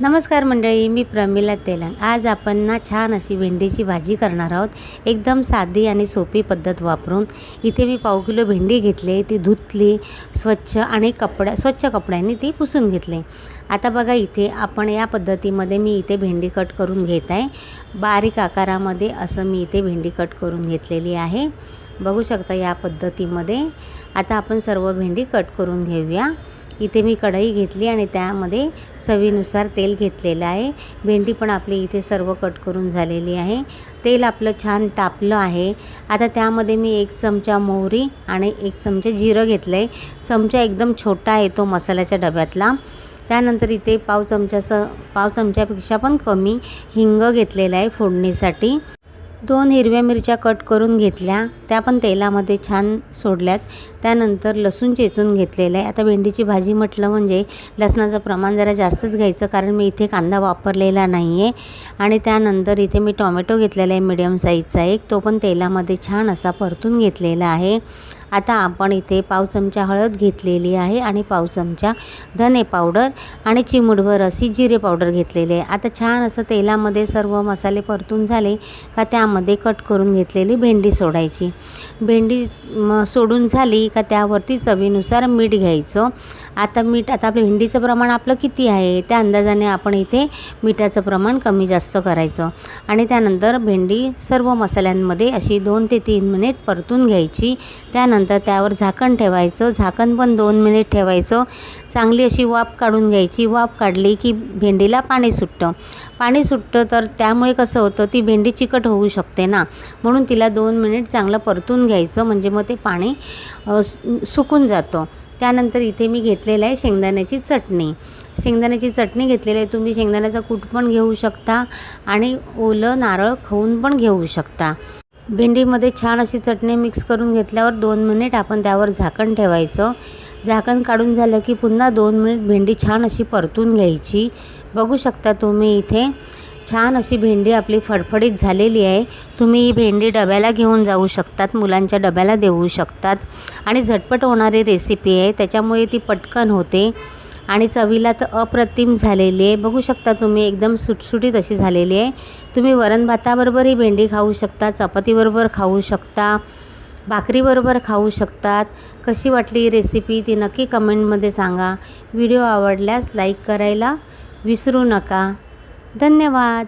नमस्कार मंडळी मी प्रमिला तेलंग. आज आपण ना छान अशी भेंडीची भाजी करणार आहोत. एकदम साधी आणि सोपी पद्धत वापरून. इथे मी पाव किलो भेंडी घेतली ती धुतली स्वच्छ आणि कपड्या स्वच्छ कपड्यांनी ती पुसून घेतली. आता बघा इथे आपण या पद्धतीमध्ये मी इथे भेंडी कट करून घेत आहे. बारीक आकारामध्ये असं मी इथे भेंडी कट करून घेतलेली आहे. बघू शकता या पद्धतीमध्ये. आता आपण सर्व भेंडी कट करून घेऊया. इथे मी कढई घेतली आणि त्यामध्ये चवीनुसार तेल घेतलेलं आहे. भेंडी पण आपली इथे सर्व कट करून झालेली आहे. तेल आपलं छान तापलं आहे. आता त्यामध्ये मी एक चमचा मोहरी आणि एक चमचा जिरं घेतलं आहे चमचा एकदम छोटा आहे तो मसाल्याच्या डब्यातला. त्यानंतर इथे पाव चमच्याचं पाव चमच्यापेक्षा पण कमी हिंग घेतलेलं आहे फोडणीसाठी. दोन हिरव्या मिरच्या कट करून घेतल्या. त्या पण तेलामध्ये छान सोडल्यात. त्यानंतर लसूण चेचून घेतलेलं आहे. आता भेंडीची भाजी म्हटलं म्हणजे लसणाचं प्रमाण जरा जास्तच घ्यायचं कारण मी इथे कांदा वापरलेला नाही आहे आणि त्यानंतर इथे मी टॉमॅटो घेतलेला आहे मिडियम साईजचा एक. तो पण तेलामध्ये छान असा परतून घेतलेला आहे. आता आपण इथे पाव चमचा हळद घेतलेली आहे आणि पाव चमचा धने पावडर आणि चिमूटभर अशी जिरे पावडर घेतलेली आहे. आता छान असं तेलामध्ये सर्व मसाले परतून झाले का त्यामध्ये कट करून घेतलेली भेंडी सोडायची. भेंडी सोडून झाली का त्यावरती चवीनुसार मीठ घ्यायचं. आता मीठ आता आपलं भेंडीचं प्रमाण आपलं किती आहे? त्या अंदाजाने आपण इथे मिठाचं प्रमाण कमी जास्त करायचं. आणि त्यानंतर भेंडी सर्व मसाल्यांमध्ये अशी दोन ते तीन मिनिट परतून घ्यायची. त्यानंतर त्यावर झाकण ठेवायचं. झाकण पण दोन मिनिट ठेवायचं. चांगली अशी वाफ काढून घ्यायची. वाफ काढली की भेंडीला पाणी सुटतं. पाणी सुटतं तर त्यामुळे कसं होतं ती भेंडी चिकट होऊ शकते ना. म्हणून तिला दोन मिनिट चांगलं परतून घ्यायचं. म्हणजे मग ते पाणी सु- सुकून जातं. त्यानंतर इथे मी घेतलेलं आहे शेंगदाण्याची चटणी. शेंगदाण्याची चटणी घेतलेली आहे. तुम्ही शेंगदाण्याचा कूट पण घेऊ शकता आणि ओलं नारळ खाऊन पण घेऊ शकता. भेंडीमध्ये छान अशी चटणी मिक्स करून घेतल्यावर दोन मिनिट आपण त्यावर झाकण ठेवायचं. झाकण काढून झालं की पुन्हा दोन मिनिट भेंडी छान अशी परतून घ्यायची. बघू शकता तुम्ही इथे छान अशी भेंडी आपली फडफडीत झालेली आहे. तुम्ही ही भेंडी डब्याला घेऊन जाऊ शकतात मुलांच्या डब्याला देऊ शकतात. आणि झटपट होणारी रेसिपी आहे त्याच्यामुळे ती पटकन होते. आणि चवीला तर अप्रतिम झालेली आहे. बघू शकता तुम्ही एकदम सुटसुटीत अशी झालेली आहे. तुम्ही वरण भाताबरोबर ही भेंडी खाऊ शकता चपातीबरोबर खाऊ शकता भाकरीबरोबर खाऊ शकतात. कशी वाटली रेसिपी ती नक्की कमेंटमध्ये सांगा. व्हिडिओ आवडल्यास लाईक करायला विसरू नका. धन्यवाद.